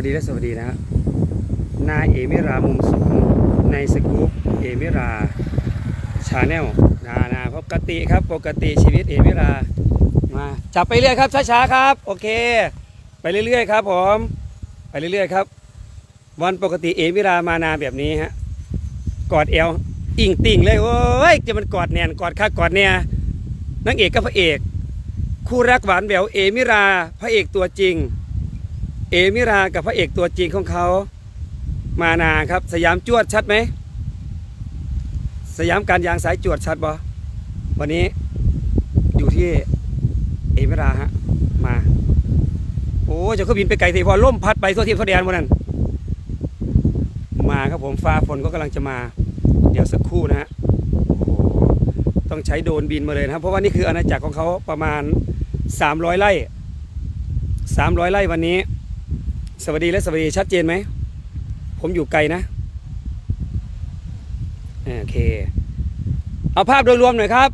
วัสดีและสวัสดีนะฮะนายเอมิรามุมสูงในสกู๊ปเอมิราชาแนลนานาปกติครับปกติชีวิตเอมิรามาจับไปเรื่อยครับช้าๆครับ โอเค ไปเรื่อยๆครับผมไปเรื่อยๆครับ วันปกติเอมิรามานาแบบนี้ฮะกอดเอวอิงติ่งเลยโอ้ยจะมันกอดแนนกอดคักกอดเนี่ยนางเอกกับพระเอก คู่รักหวานแหววเอมิราพระเอกตัวจริง เอมิรากับพระเอกตัวจริงของเขา มานาครับ สยามจวดชัดไหม สยามการยางสายจวดชัดบ่วันนี้อยู่ที่เอมิราฮะมา โอ้เจะก็บินไปไกลทีพอล่มพัดไปทั่วทิพย์ทั่วแดนหมดนั่นมาครับผมฟ้าฝนก็กำลังจะมา เดี๋ยวสักครู่นะฮะโอ้ต้องใช้โดรนบินมาเลยนะครับ เพราะว่านี่คืออาณาจักรของเขาประมาณ 300 ไร่300 ไร่วันนี้ สวัสดีและสวัสดีชัดเจนไหม ผมอยู่ไกลนะอ่าโอเค เอาภาพโดยรวมหน่อยครับ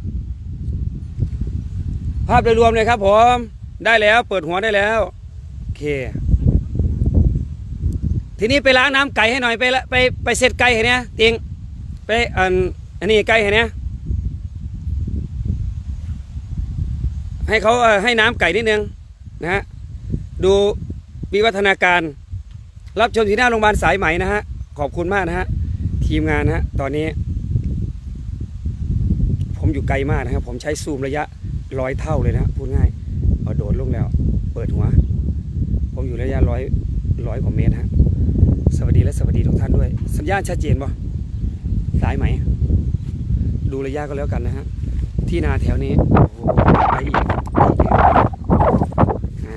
ภาพโดยรวมเลยครับผมได้แล้วเปิดหัวได้แล้วโอเค ทีนี้ไปล้างน้ำไก่ให้หน่อยไปละไปไปเสร็จไก่ให้เนี่ยเตียงไปอันอันนี้ไก่ให้เนี่ยให้เขาให้น้ำไก่นิดนึงนะฮะดู วิวัฒนาการ รับชมที่หน้าโรงพยาบาลสายไหมนะฮะ ขอบคุณมากนะฮะ ทีมงานนะฮะ ตอนนี้ ผมอยู่ไกลมากนะครับ ผมใช้ซูมระยะร้อยเท่าเลยนะพูดง่ายเอาโดดลงแล้ว เปิดหัว ผมอยู่ระยะร้อยร้อยกว่าเมตรฮะ สวัสดีและสวัสดีทุกท่านด้วย สัญญาณชัดเจนป่ะสายไหม ดูระยะก็แล้วกันนะฮะ ที่นาแถวนี้ โอ้โหไปอีกอีกอ่า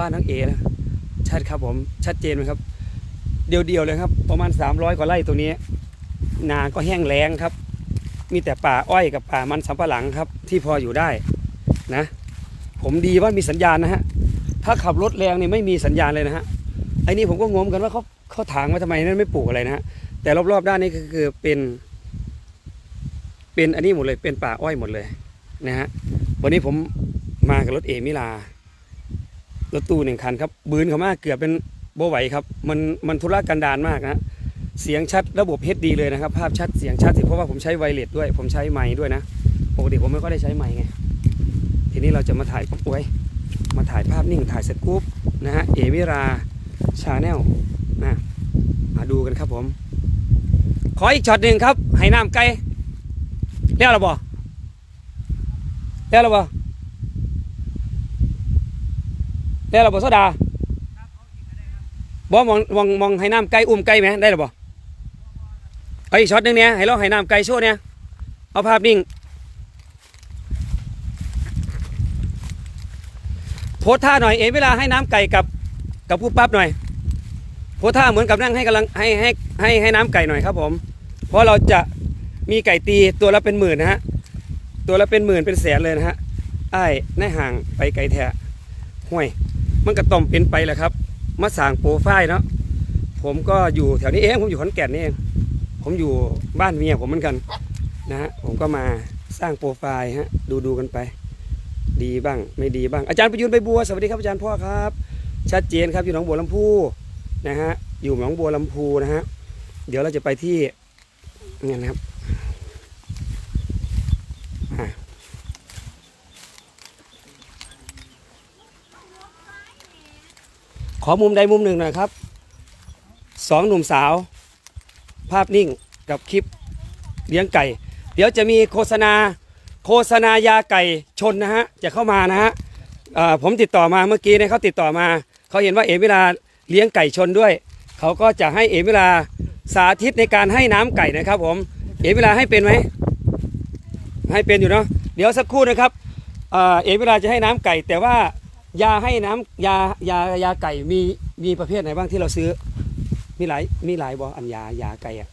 บ้านทั้งเอนะชัดครับผมชัดเจนไหมครับ เดียวๆเลยครับ ประมาณ 300 กว่าไร่ตัวนี้ นาก็แห้งแล้งครับ มีแต่ป่าอ้อยกับป่ามันสำปะหลังครับ ที่พออยู่ได้นะ ผมดีว่ามีสัญญาณนะฮะถ้าขับรถแรงนี่ไม่มีสัญญาณเลยนะฮะไอ้นี่ผมก็งงกันว่าเขาเขาถางไว้ทำไมนั่นไม่ปลูกอะไรนะฮะแต่รอบๆด้านนี้ก็คือเป็น เป็นอันนี้หมดเลยเป็นป่าอ้อยหมดเลยนะฮะวันนี้ผมมากับรถเอมิลา รถตู้หนึ่งคันครับบืนเขามากเกือบเป็นโบไหวครับ มันมันธุระกันดารมากนะเสียงชัดระบบเฮดดีเลยนะครับ ภาพชัดเสียงชัดสิเพราะว่าผมใช้ไวเลสด้วย ผมใช้ไม้ด้วยนะปกติผมไม่ค่อยได้ใช้ไม้ไงทีนี้เราจะมาถ่ายปุ๊บไว้มาถ่ายภาพนิ่งถ่ายสกู๊ปนะฮะเอมิราชาแนลนะมาดูกันครับผม ขออีกช็อตหนึ่งครับให้น้ำไก่เรียกเราบ่เรียกเราบ่ ได้หรอบ่โซดาบ่มองมองมองให้น้ำไก่อุ้มไก่ไหมได้หรอบ่เอาอีกช็อตหนึงเนี่ยให้เราให้น้ำไก่โชว์เนี่ยเอาภาพนิ่งโพสท่าหน่อยเอ๋เวลาให้น้ำไก่กับกับผู้ปั๊บหน่อยโพสท่าเหมือนกับนั่งให้กำลังให้ให้ให้ให้น้ำไก่หน่อยครับผม เพราะเราจะมีไก่ตีตัวละเป็นหมื่นนะฮะตัวละเป็นหมื่นเป็นแสนเลยนะฮะไอ้ายในห่างไปไกลแท้ห้วย มันก็ต้องเป็นไปแหละครับ มาสั่งโปรไฟล์เนาะผมก็อยู่แถวนี้เองผมอยู่ขอนแก่นนี่เองผมอยู่บ้านเมียผมเหมือนกันนะฮะผมก็มาสร้างโปรไฟล์ฮะดูดูกันไป ดีบ้างไม่ดีบ้าง อาจารย์ประยุนใบบัวสวัสดีครับอาจารย์พ่อครับ ชัดเจนครับอยู่หนองบัวลำพูนะฮะอยู่หนองบัวลำพูนะฮะเดี๋ยวเราจะไปที่นี่นะครับ ขอมุมใดมุมหนึ่งหน่อยครับสองหนุ่มสาว ภาพนิ่งกับคลิปเลี้ยงไก่ เดี๋ยวจะมีโฆษณาโฆษณายาไก่ชนนะฮะจะเข้ามานะฮะผมติดต่อมาเมื่อกี้เนี่ยเขาติดต่อมา เขาเห็นว่าเอมิลาเลี้ยงไก่ชนด้วย เขาก็จะให้เอมิลาสาธิตในการให้น้ำไก่นะครับ ผมเอมิลาให้เป็นไหมให้เป็นอยู่เนาะเดี๋ยวสักครู่นะครับเอเอมิลาจะให้น้ำไก่ แต่ว่า ยาให้น้ำยายายาไก่มีมีประเภทไหนบ้างที่เราซื้อ มีหลายมีหลายบออันยายาไก่อะ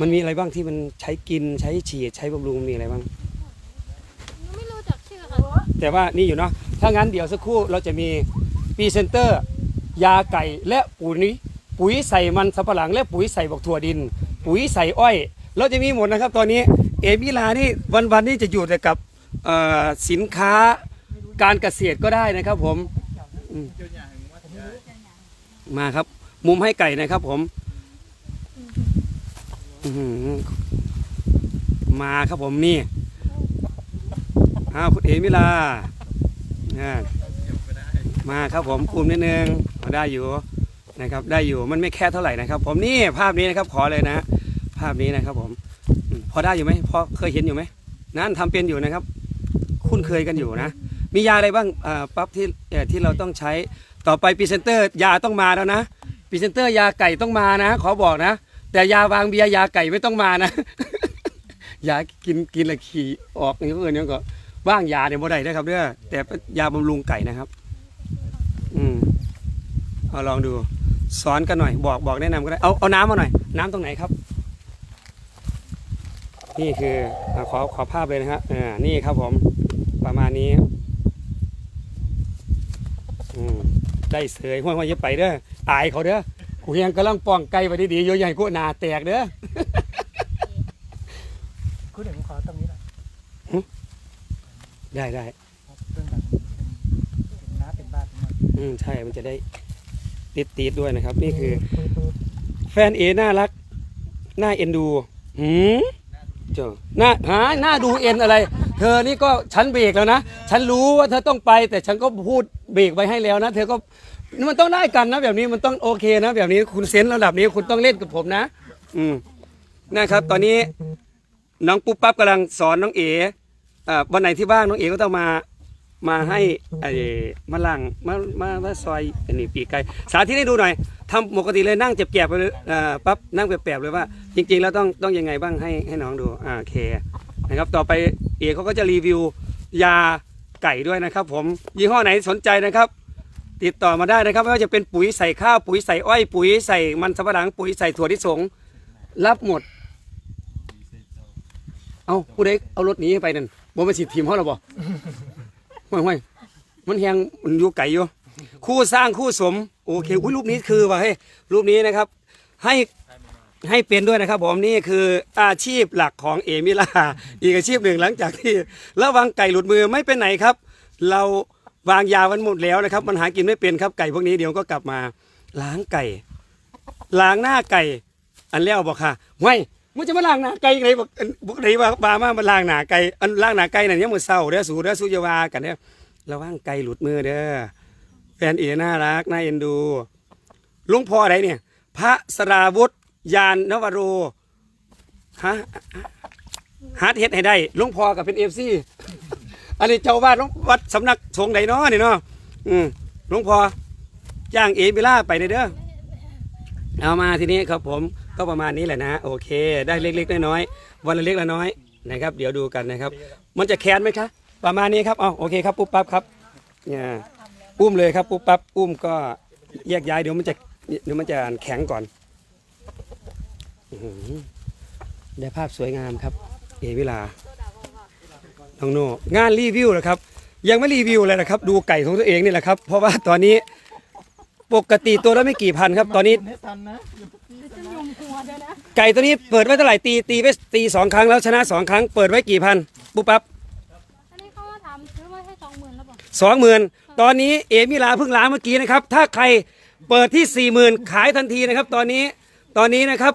มันมีอะไรบ้างที่มันใช้กินใช้ฉีดใช้บำรุงมีอะไรบ้างหนูไม่รู้จักชื่อค่ะแต่ว่านี่อยู่เนาะถ้างั้นเดี๋ยวสักครู่เราจะมีพรีเซนเตอร์ ยาไก่และปุ๋ยปุ๋ยใส่มันสำปะหลัง และปุ๋ยใส่บอกถั่วดิน ปุ๋ยใส่อ้อย เราจะมีหมดนะครับตอนนี้ เอมิลานี่วันวันๆนี่จะอยู่แต่กับเอ่อสินค้า การเกษตรก็ได้นะครับ ผมอืมมาครับ มุมให้ไก่นะครับ ผมอื้อหือมาครับผมนี่อ้าวคุณเอมิลาอ่ามาครับผมอุ้มนิดนึงเอาได้อยู่นะครับ ได้อยู่มันไม่แค่เท่าไหร่นะครับ ผมนี่ภาพนี้นะครับ ขอเลยนะ ภาพนี้นะครับ ผมอืมพอได้อยู่ไหมพอเคยเห็นอยู่ไหมนั่นทำเป็นอยู่นะครับ คุ้นเคยกันอยู่นะ มียาอะไรบ้างอ่าปั๊บที่เอ่อที่เราต้องใช้ต่อไปพรีเซนเตอร์ยาต้องมาแล้วนะพรีเซนเตอร์ยาไก่ต้องมานะ ขอบอกนะ แต่ยาวางเบียร์ยาไก่ไม่ต้องมานะ ยากินกินและขี่ออกอย่างเงี้ยเนี่ก็ว่างยาเนี่ยบ่ได้นะครับเด้อแต่ยาบำรุงไก่นะครับ อืมเอาลองดู สอนกันหน่อย บอกบอกแนะนำก็ได้เอาเอาน้ำมาหน่อย น้ำตรงไหนครับ นี่คืออ่าขอขอภาพเลยนะครับอ่านี่ครับผมประมาณนี้อืม ได้เสยห้วยห้วยอย่าไปเด้ออายเขาเด้อกูยังกำลังป้องไก่ไปดีๆอยู่ใหญ่กูหนาแตกเด้อคุณเดี๋ยวผมขอตรงนี้หน่อยได้ได้ครับเรื่องแบบเป็นน้าเป็นบ้านเป็นบ้านอืมใช่มันจะได้ติดติดๆด้วยนะครับ นี่คือ แฟนเอน่ารักน่าเอ็นดูหืมเจ้าหน้าหาหน้าดูเอ็นอะไร เธอนี่ก็ฉันเบรกแล้วนะ ฉันรู้ว่าเธอต้องไปแต่ฉันก็พูด เบรกไว้ให้แล้วนะ เธอก็มันต้องได้กันนะ แบบนี้มันต้องโอเคนะ แบบนี้คุณเซนส์ระดับนี้คุณต้องเล่นกับผมนะ อืมนะครับ ตอนนี้น้องปุ๊บปั๊บกำลังสอนน้องเอ๋อ่าวันไหนที่ว่างน้องเอ๋ก็ต้องมามาให้ไอ้มาล่างมามามาซอยอันนี้ปีกไก่สาธิตให้ดูหน่อยทำปกติเลยนั่งเจ็บแกบไปเลยอ่าปั๊บนั่งแปบๆเลยว่า จริง ๆ แล้วต้องต้องยังไงบ้างให้ให้น้องดูอ่าโอเคนะครับ ต่อไปเอ๋เขาก็จะรีวิวยา ไก่ด้วยนะครับ ผมยี่ห้อไหนสนใจนะครับ ติดต่อมาได้นะครับ ไม่ว่าจะเป็นปุ๋ยใส่ข้าวปุ๋ยใส่อ้อยปุ๋ยใส่มันสำปะหลังปุ๋ยใส่ถั่วลิสงรับหมด เอาผู้ใดเอารถหนี้ไปนั่นบ่มาสิทีมเขาหรอบ่ห่วยห่วยมันแหงมันอยู่ไกลอยู่คู่สร้างคู่สม โอเคอุ้ยรูปนี้คือว่าเฮ้ยรูปนี้นะครับ ให้ ให้เป็นด้วยนะครับ ผมนี่คืออาชีพหลักของเอมิลาอีกอาชีพหนึ่งหลังจากที่ระวังไก่หลุดมือไม่เป็นไหนครับ เราวางยามันหมดแล้วนะครับ มันหากินไม่เป็นครับไก่พวกนี้เดี๋ยวก็กลับมาล้างไก่ ล้างหน้าไก่ อันแล้วบอกค่ะไว้มันจะมาล้างหน้าไก่ไหนบอกบอกไหนว่าบามามาล้างหน้าไก่อันล้างหน้าไก่นั่นยังมือเศร้าเด้อสูเด้อสูจะวากันเด้อระวังไก่หลุดมือเด้อแฟนเอน่ารักน่าเอ็นดูลุงพ่ออะไรเนี่ย พระสราวุธ ยานนวโรฮะฮาร์ดเฮ็ดให้ได้หลุงพ่อกับเป็นเอฟซีอันนี้เจ้าวาดลวงวัดสำนักสงฆ์ไหนเนาะนี่เนาะอืมหลวงพ่อจ้างเอเบล่าไปเด้อเด้อเอามาทีนี้ครับผมก็ประมาณนี้แหละนะโอเค ได้เล็กๆน้อยๆวันละเล็กละน้อยนะครับ เดี๋ยวดูกันนะครับ มันจะแค้นไหมคะประมาณนี้ครับอ๋อโอเคครับปุ๊บปั๊บครับเนี่ยอุ้มเลยครับปุ๊บปั๊บอุ้มก็แยกย้ายเดี๋ยวมันจะเดี๋ยวมันจะแข็งก่อน ได้ภาพสวยงามครับ เอวิลา น้องโน่งานรีวิวเหรอครับ ยังไม่รีวิวเลยนะครับ ดูไก่ของตัวเองนี่แหละครับ เพราะว่าตอนนี้ปกติตัวละไม่กี่พันครับ ตอนนี้ให้ทันนะจะยุมหัวเดี๋ยวนะไก่ตัวนี้เปิดไว้เท่าไหร่ตีตีไว้ตีสองครั้งแล้วชนะสองครั้งเปิดไว้กี่พันปุ๊บปั๊บอันนี้เขามาถามซื้อมาให้สองหมื่นแล้วบอกสองหมื่นตอนนี้เอมิลาเพิ่งล้างเมื่อกี้นะครับ ถ้าใครเปิดที่สี่หมื่นขายทันทีนะครับ ตอนนี้ตอนนี้นะครับ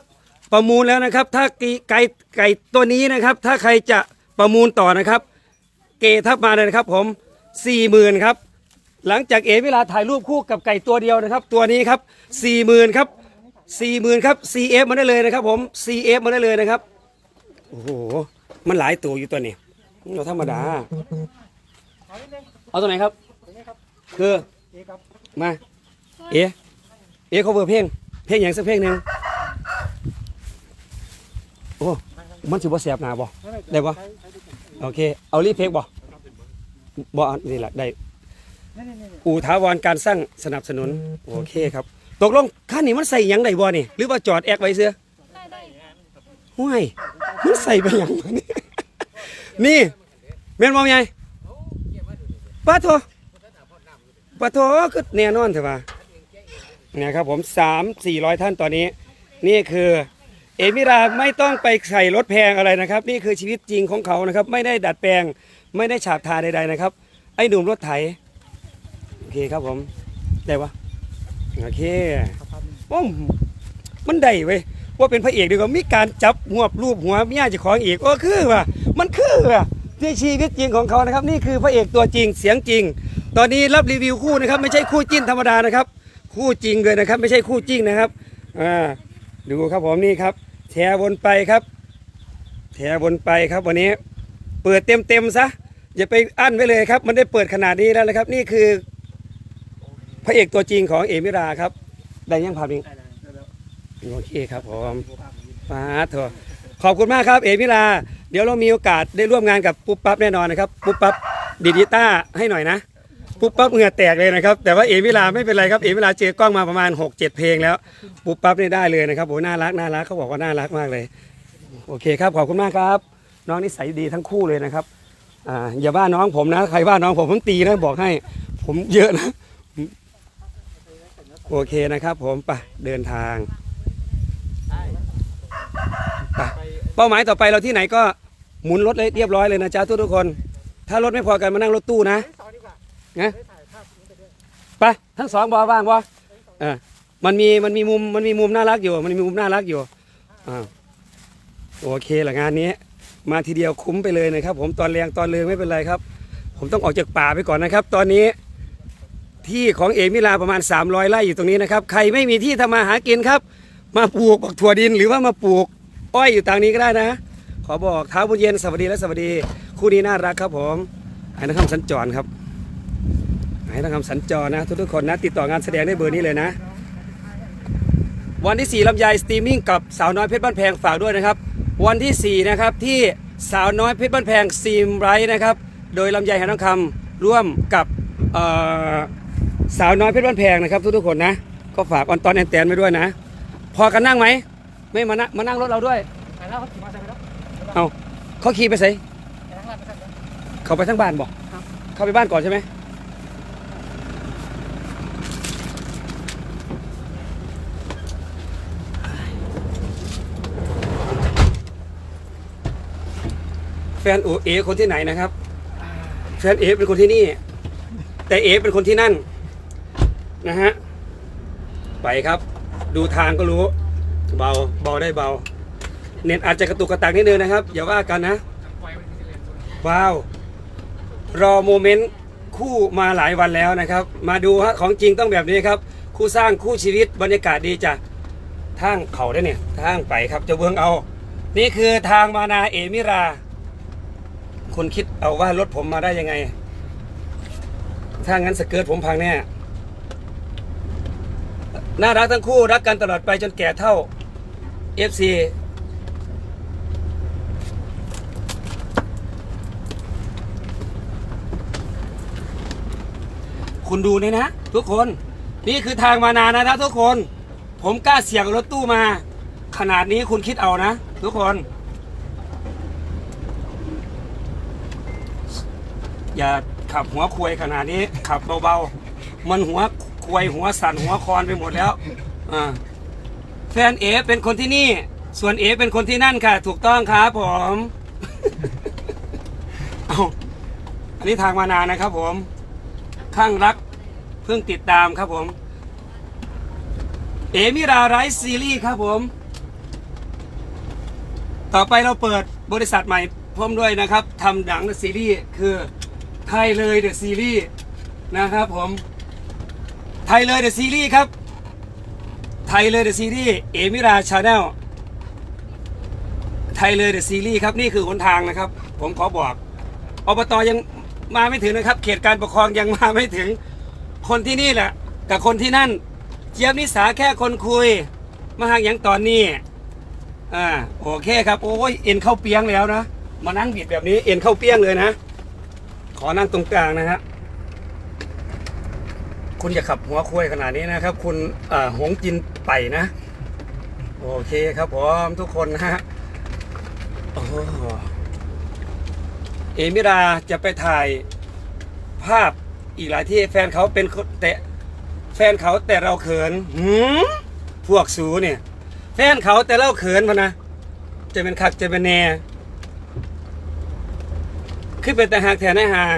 ประมูลแล้วนะครับ ถ้าไก่ไก่ไก่ตัวนี้นะครับ ถ้าใครจะประมูลต่อนะครับ เกทับมาเลยนะครับ ผมสี่หมื่นครับ หลังจากเอมิลาถ่ายรูปคู่กับไก่ตัวเดียวนะครับ ตัวนี้ครับสี่หมื่นครับสี่หมื่นครับ CF มาได้เลยนะครับ ผม CF มาได้เลยนะครับโอ้โหมันหลายตัวอยู่ตัวนี้เราธรรมดาขอนิดนึงเอาตัวไหนครับตรงนี้ครับคือเอครับมา เอะเอะเขาเบอร์เพลง เพลงอย่างสักเพลงหนึ่ง โอ้มันสิบ่แสบหนาบ่ได้ปะโอเค เอารีเพลงบ่บ่อันนี่แหละได้อู่ถาวรการสร้างสนับสนุนโอเคครับ ตกลงค่านี้มันใส่ยังได้บ่นี่ หรือว่าจอดแอกไว้เสื้อได้ได้ห้วยมันใส่ไปยังนี่นี่แม่นบ่ไงปะโถปะโถก็แน่นอนเถอะว่าเนี่ยครับผมสามสี่ร้อยท่านตอนนี้ นี่คือ เอมิราไม่ต้องไปใส่รถแพงอะไรนะครับ นี่คือชีวิตจริงของเขานะครับ ไม่ได้ดัดแปลง ไม่ได้ฉาบทาใดๆนะครับ ไอ้หนุ่มรถไถ โอเคครับผม ได้ปะโอเคสภาพนี้โอ้มมันได้เว้ยว่าเป็นพระเอกดีกว่ามีการจับหัวรูปหัวเมียจ้าของอีกโอ้คือว่ะมันคือว่ะในชีวิตจริงของเขานะครับ นี่คือพระเอกตัวจริงเสียงจริง ตอนนี้รับรีวิวคู่นะครับ ไม่ใช่คู่จิ้นธรรมดานะครับ คู่จริงเลยนะครับ ไม่ใช่คู่จริงนะครับอ่าดูครับผมนี่ครับ แชร์วนไปครับแชร์วนไปครับวันนี้ เปิดเต็มเต็มๆซะอย่าไปอั้นไว้เลยครับ มันได้เปิดขนาดนี้แล้วนะครับ นี่คือ พระเอกตัวจริงของเอมิราครับได้ยังภาพนี้ได้แล้วได้แล้วโอเคครับผมสภาพนี้มาเถอะขอบคุณมากครับ เอมิลาเดี๋ยวเรามีโอกาสได้ร่วมงานกับปุ๊บปั๊บแน่นอนนะครับ ปุ๊บปั๊บดีดกีตาให้หน่อยนะ ปุ๊บปั๊บเหงื่อแตกเลยนะครับ แต่ว่าเอมิลาไม่เป็นไรครับเอมิลาเจอกล้องมาประมาณ 6-7 เพลงแล้ว ปุ๊บปั๊บนี่ได้เลยนะครับโอ้น่ารักน่ารักเขาบอกว่าน่ารักมากเลย โอเคครับขอบคุณมากครับ น้องนิสัยดีทั้งคู่เลยนะครับอ่าอย่าว่าน้องผมนะใครว่าน้องผมผมตีนะบอกให้ ผมเยอะนะ โอเคนะครับ ผมไปเดินทางเป้าหมายต่อไปเราที่ไหนก็หมุนรถเลยเรียบร้อยเลยนะจ๊ะทุกทุกคน ถ้ารถไม่พอกันมานั่งรถตู้นะ นะไปทั้งสองบอว่างบอเออมันมีมันมีมุมมันมีมุมน่ารักอยู่ มันมีมุมน่ารักอยู่อ่าโอเคละงานนี้ มาทีเดียวคุ้มไปเลยนะครับ ผมตอนแรงตอนเลืองไม่เป็นไรครับ ผมต้องออกจากป่าไปก่อนนะครับ ตอนนี้ที่ของเอมิลาประมาณ 300ไร่อยู่ตรงนี้นะครับ ใครไม่มีที่ทำมาหากินครับ มาปลูกบักถั่วดินหรือว่ามาปลูก อ้อยอยู่ทางนี้ก็ได้นะ ขอบอกเท้าบุญเย็นสวัสดีและสวัสดี คู่นี้น่ารักครับผมไอ้นักคำสัญจรครับ ไอ้นักคำสัญจรนะ ทุกๆคนนะ ติดต่องานแสดงได้เบอร์นี้เลยนะ วันที่ 4ลำไยสตรีมมิ่งกับสาวน้อยเพชรบ้านแพงฝากด้วยนะครับ วันที่ 4 นะครับ ที่สาวน้อยเพชรบ้านแพงซีมไรท์นะครับ โดยลำไยหาน้องคำร่วมกับเอ่อสาวน้อยเพชรบ้านแพงนะครับ ทุกๆคนนะ ก็ฝากออนตอนแอนแตนไว้ด้วยนะ พอกันนั่งไหมไม่มานั่งมานั่งรถเราด้วยไปแล้วเขาขี่มอเตอร์ไซค์ไปแล้วเอาเขาขี่ไปใส่ไปทั้งร้านไปทั้งร้านเขาไปทั้งบ้านบอกครับเข้าไปบ้านก่อนใช่ไหม แฟนโอเอคนที่ไหนนะครับ แฟนเอเป็นคนที่นี่ แต่เอเป็นคนที่นั่น นะฮะ ไปครับ ดูทางก็รู้ เบาเบาได้เบา เน็ตอาจจะกระตุกกระตักนิดนึงนะครับ อย่าว่ากันนะ ว้าว รอโมเมนต์คู่มาหลายวันแล้วนะครับ มาดูฮะของจริงต้องแบบนี้ครับ คู่สร้างคู่ชีวิตบรรยากาศดีจ้ะทางเขาได้เนี่ยทางไปครับจะเบืองเอา นี่คือทางมานาเอมิรา คุณคิดเอาว่ารถผมมาได้ยังไง ถ้างั้นสเกิร์ตผมพังแน่ น่ารักทั้งคู่รักกันตลอดไปจนแก่เท่า FC คุณดูนี่นะ ทุกคน นี่คือทางมานานนะครับทุกคน ผมกล้าเสี่ยงรถตู้มา ขนาดนี้คุณคิดเอานะ ทุกคน อย่าขับหัวควยขนาดนี้ ขับเบาๆ มันหัวควยหัวสั่นหัวคอนไปหมดแล้วอ่าแฟนเอเป็นคนที่นี่ ส่วนเอเป็นคนที่นั่นค่ะ ถูกต้องครับผมเอาอันนี้ทางมานานนะครับผม ข้างรักเพิ่งติดตามครับผม เอมิราไรซ์ซีรีส์ครับผม ต่อไปเราเปิดบริษัทใหม่พร้อมด้วยนะครับทำหนังซีรีส์คือ ไทยเลยเดอะซีรีส์นะครับผมไทยเลยเดอะซีรีส์ครับ ไทยเลยเดอะซีรีส์เอมิราชาแนลไทยเลยเดอะซีรีส์ครับ นี่คือหนทางนะครับ ผมขอบอกอบตยังมาไม่ถึงนะครับ เขตการปกครองยังมาไม่ถึงคนที่นี่แหละ กับคนที่นั่น เจี๊ยบนิสาแค่คนคุย มาหางอย่างตอนนี้อ่าโอเคครับ โอ้ยเอ็นเข้าเปียงแล้วนะ มานั่งบิดแบบนี้เอ็นเข้าเปียงเลยนะ ขอนั่งตรงกลางนะฮะคุณอย่าขับหัวคุยขนาดนี้นะครับ คุณหงจินไปนะ โอเคครับผมทุกคนนะฮะโอ้เอมิราจะไปถ่ายภาพอีกหลายที่แฟนเขาเป็นคนแต่แฟนเขาแต่เราเขินหืมพวกสูเนี่ย แฟนเขาแต่เราเขินพะนะ จะเป็นคักจะเป็นแน่ ขึ้นเป็นแต่หากแถนในห่าง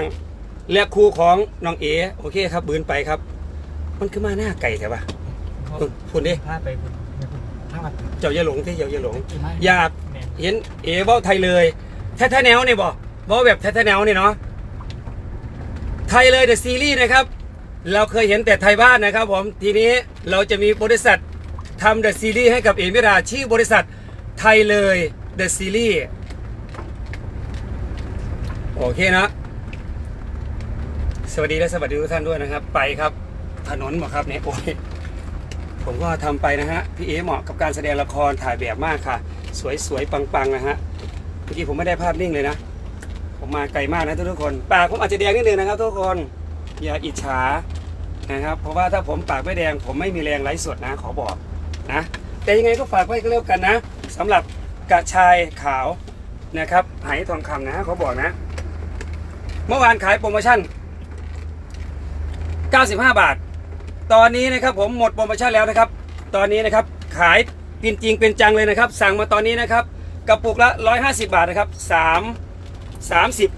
และครูของน้องเอโอเคครับบืนไปครับ มันคือมาหน้าไก่แต่ว่าพูดดิพาไปคุณเนี่ยคุณพามาเจ้าอย่าหลงที่เจ้าอย่าหลงกี่ไม้อยากแม่เห็นเอเบ้าไทยเลยแท้ๆแนวนี่บ่บ่แบบแท้ๆแนวนี่เนาะไทยเลยเดอะซีรีส์นะครับ เราเคยเห็นแต่ไทยบ้านนะครับผมทีนี้เราจะมีบริษัททำเดอะซีรีส์ให้กับเอมิราชื่อบริษัทไทยเลยเดอะซีรีส์ โอเคนะ สวัสดีและสวัสดีทุกท่านด้วยนะครับ ไปครับ ถนนหมอครับเนี่ยโอ้ยผมก็ทำไปนะฮะ พี่เอเหมาะกับการแสดงละครถ่ายแบบมากค่ะ สวยๆ ปังๆ นะฮะ เมื่อกี้ผมไม่ได้ภาพนิ่งเลยนะ ผมมาไกลมากนะทุกๆคน ปากผมอาจจะแดงนิดนึงนะครับ ทุกคน อย่าอิจฉานะครับ เพราะว่าถ้าผมปากไม่แดง ผมไม่มีแรงไลฟ์สดนะ ขอบอกนะ แต่ยังไงก็ฝากไว้ก็แล้วกันนะสำหรับกระชายขาวนะครับ ไหทองคำนะ ขอบอกนะ เมื่อวานขายโปรโมชั่น 95 บาท ตอนนี้นะครับผมหมดโปรโมชั่นแล้วนะครับ ตอนนี้นะครับขายเป็นจริงเป็นจังเลยนะครับ สั่งมาตอนนี้นะครับกระปุกละ 150 บาทนะครับ 3 30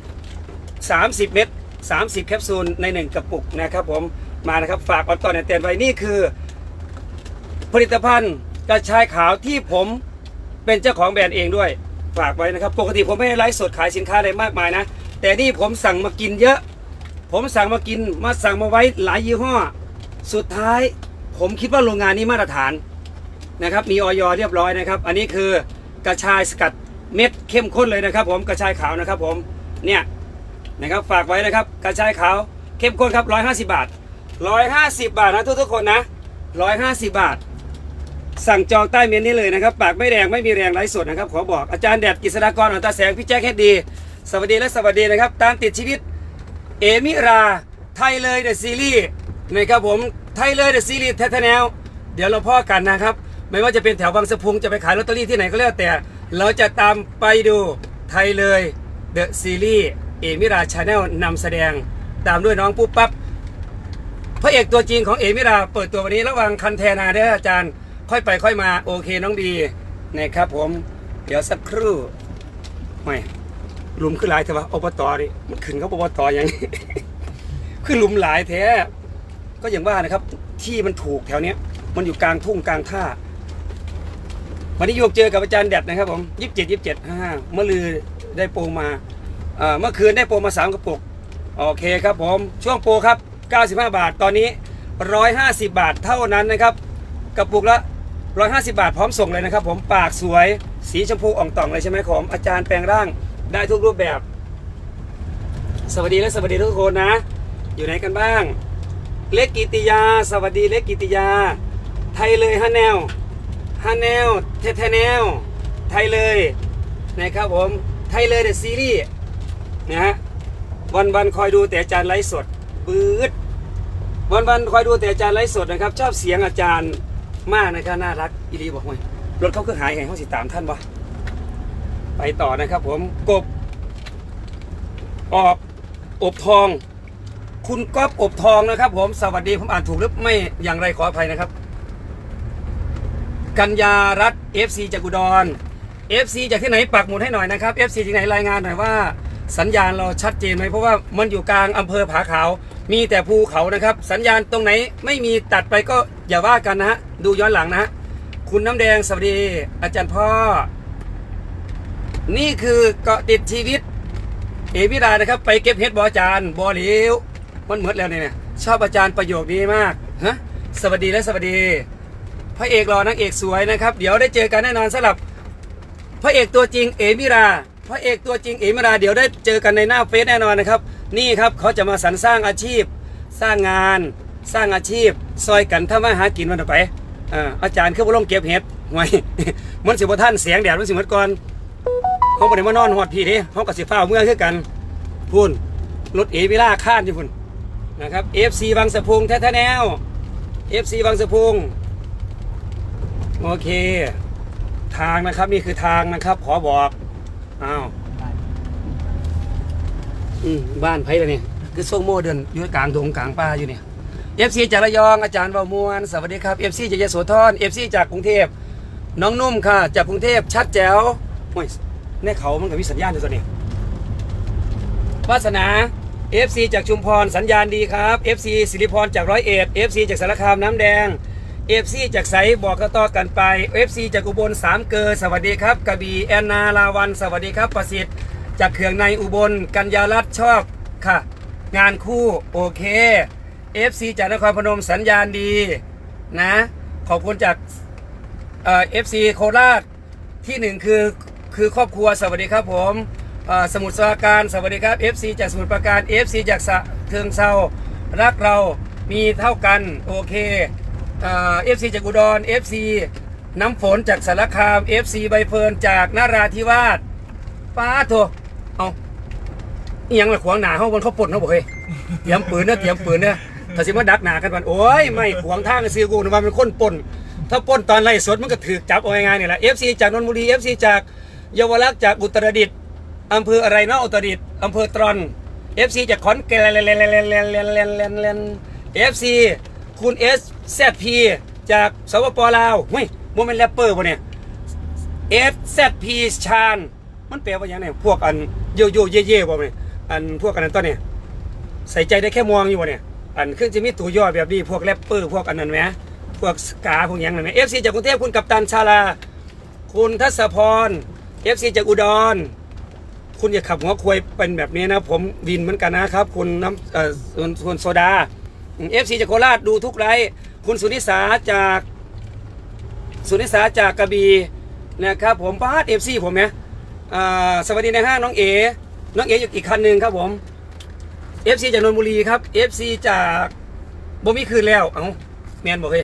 30 เม็ด30 แคปซูลใน 1 กระปุกนะครับผมมานะครับฝากออนต่อในเตียนไว้นี่คือ ผลิตภัณฑ์กระชายขาวที่ผมเป็นเจ้าของแบรนด์เองด้วย ฝากไว้นะครับ ปกติผมไม่ได้ไลฟ์สดขายสินค้าอะไรมากมายนะ แต่นี่ผมสั่งมากินเยอะ ผมสั่งมากินมาสั่งมาไว้หลายยี่ห้อ สุดท้ายผมคิดว่าโรงงานนี้มาตรฐานนะครับ มีออยเรียบร้อยนะครับ อันนี้คือกระชายสกัดเม็ดเข้มข้นเลยนะครับ ผมกระชายขาวนะครับ ผมเนี่ยนะครับฝากไว้นะครับกระชายขาวเข้มข้นครับ 150 บาท 150 บาทนะทุกๆคนนะ 150 บาท สั่งจองใต้เมนนี้เลยนะครับ ปากไม่แดงไม่มีแรงไร้สดนะครับ ขอบอกอาจารย์แดดกฤษฎากรอัตาแสงพี่แจ๊คแฮดดี สวัสดีและสวัสดีนะครับ ตามติดชีวิต เอมิรา ไทยเลยเดอะซีรีส์นะครับผม ไทยเลยเดอะซีรีส์แท้ๆแนวเดี๋ยวเราพ่อกันนะครับ ไม่ว่าจะเป็นแถวบางสะพุงจะไปขายลอตเตอรี่ที่ไหนก็แล้วแต่ เราจะตามไปดูไทยเลยเดอะซีรีส์เอมิราชาแนลนำแสดงตามด้วยน้องปุ๊บปั๊บพระเอกตัวจริงของเอมิราเปิดตัววันนี้ระหว่างคันแทนาเด้ออาจารย์ ค่อยไปค่อยมาโอเคน้องดีนะครับผม เดี๋ยวสักครู่ไม่ ลุมขึ้นหลายแต่ว่าอบตดิมันขึ้นเขาอบตอย่างนี้ คือหลุมหลายแท้ ก็อย่างว่านะครับ ที่มันถูกแถวเนี้ย มันอยู่กลางทุ่งกลางท่า วันนี้โยกเจอกับอาจารย์แดดนะครับผมยี่สิบเจ็ดยี่สิบเจ็ดห้าเมื่อลือได้โปรมาเอ่อเมื่อคืนได้โปรมาสามกระปุกโอเคครับผม ช่วงโปรครับ 95 บาทตอนนี้ 150 บาทเท่านั้นนะครับกระปุกละ 150 บาทพร้อมส่งเลยนะครับ ผมปากสวยสีชมพูอ่องต่องเลยใช่ไหมผมอาจารย์แปลงร่าง ได้ทุกรูปแบบ สวัสดีและสวัสดีทุกคนนะ อยู่ไหนกันบ้าง เล็กกิติยา สวัสดีเล็กกิติยา ไทยเลยฮะแนวฮะแนวเทเทแนวไทยเลยนะครับผมไทยเลยเดอะซีรีส์นะฮะวันวันคอยดูแต่อาจารย์ไลฟ์สดบืดวันวันคอยดูแต่อาจารย์ไลฟ์สดนะครับ ชอบเสียงอาจารย์มากนะครับน่ารักอีรีบอกไว้รถเขาคือหายไงเขาสิตามท่านวะ ไปต่อนะครับผมกบออบอบทอง คุณก๊อฟอบทองนะครับ ผมสวัสดีผมอ่านถูกหรือไม่อย่างไรขออภัยนะครับ กัญญารัตน์ FC จากอุดร FC จากที่ไหนปักหมุดให้หน่อยนะครับ FC จากไหนรายงานหน่อยว่า สัญญาณเราชัดเจนไหมเพราะว่ามันอยู่กลางอำเภอผาขาว มีแต่ภูเขานะครับ สัญญาณตรงไหนไม่มีตัดไปก็อย่าว่ากันนะฮะดูย้อนหลังนะฮะคุณน้ำแดงสวัสดีอาจารย์พ่อ นี่คือเกาะติดชีวิต เอวิรานะครับ ไปเก็บเห็ดบออาจารย์บอเหลียวมันเหมือนแล้วเนี่ยชอบอาจารย์ประโยคนี้มากฮะสวัสดีและสวัสดี พระเอกรอนางเอกสวยนะครับ เดี๋ยวได้เจอกันแน่นอนสำหรับพระเอกตัวจริงเอมิราพระเอกตัวจริงเอมิราเดี๋ยวได้เจอกันในหน้าเฟซแน่นอนนะครับ นี่ครับเขาจะมาสรรสร้างอาชีพ สร้างงาน สร้างอาชีพ ซอยกันถ้ามาหากินมันต่อไปอาจารย์คือว่าลงเก็บเห็ดไว้มันสิบท่านเสียงแดดมันสิหมดก่อน เขาบ่ได้มานอนหอดพี่เด้เขากับสิฟ้าเมื่อคือกันพูนรถเอวิล่าข้านอยู่พุ่นนะครับ FC บางสะพุงแท้แนว FC บางสะพุงโอเค ทางนะครับนี่คือทางนะครับ ขอบอกอ้าวอืมบ้านไผ่ละเนี่ยคือโซงโมเดินอยู่กลางดงกลางป่าอยู่เนี่ยเอฟซีจากระยองอาจารย์บามวนสวัสดีครับเอฟซีจากยโสธรเอฟซีจากกรุงเทพน้องนุ่มค่ะ จากกรุงเทพชัดแจ๋วโอ้ย ในเขามันกับวิสัญญาณอยู่ตัวนี้วาสนา FC จากชุมพรสัญญาณดีครับ FC สิริพรจากร้อยเอ็ด FC จากสารคามน้ำแดง FC จากไสบอกก็ต่อกันไป FC จากอุบลสามเกอสวัสดีครับกระบี่แอนนาลาวันสวัสดีครับประสิทธิ์จากเขื่องในอุบลกัญญารัตชอบค่ะ งานคู่โอเค FC จากนครพนมสัญญาณดีนะ ขอบคุณจากเอ่อฟซีโคราชที่หนึ่งคือ คือครอบครัวสวัสดีครับผมสมุทรสาครสวัสดีครับ FC จากสมุทรปราการ FC จากสะเทืองเซารักเรามีเท่ากันโอเคเอฟซีจากอุดร FC น้ำฝนจากสารคาม FC ใบเฟิร์นจากนาราธิวาสป้าโถเอาอิหยังละขวางหนาเขาบนเขาปลดเขาบอกเฮ้ยเตรียมปืนเนะเตรียมปืนเนะถ้าสิมาดักหนากันวันโอ้ยไม่ขวางทางซื้อกูนะมันเป็นคนปนถ้าปนตอนไล่สดมันก็ถือจับเอาง่ายๆนี่แหละ FC จากนนทบุรี FC จาก เยาวรักษณ์จากอุตรดิตถ์อำเภออะไรนะอุตรดิตถ์อำเภอตรอน FC จากขอนแก่น FC คุณ S ZP จากสปปลาวเฮ้ยโมเมนต์แรปเปอร์ป่ะเนี่ย S ZP ชาญมันแปลว่าอย่างไรพวกอันโยโย่เย่เย่ป่ะเนี่ยอันพวกอันนั้นต้นเนี่ยใส่ใจได้แค่มองอยู่วะเนี่ยอันขึ้นจะมีตัวย่อแบบนี้พวกแรปเปอร์พวกอันนั้นไหมพวกสกาพวกหยังนั่นไหมเอฟซีจากกรุงเทพคุณกัปตันชาลา คุณทัศพร เอฟซีจากอุดร คุณอย่าขับหัวควยเป็นแบบนี้นะ ผมวินเหมือนกันนะครับ คุณน้ำเอ่อคุณคุณโซดาเอฟซีจากโคราชดูทุกไลฟ์คุณสุนิสาจากสุนิสาจากกระบี่นะครับผมป้าเอฟซีผมเนี่ยสวัสดีนะฮะน้องเอ น้องเออยู่อีกคันหนึ่งครับผม FC จากนนทบุรีครับ FC จากบ่มีคืนแล้ว เอ้าแมนบอกเลย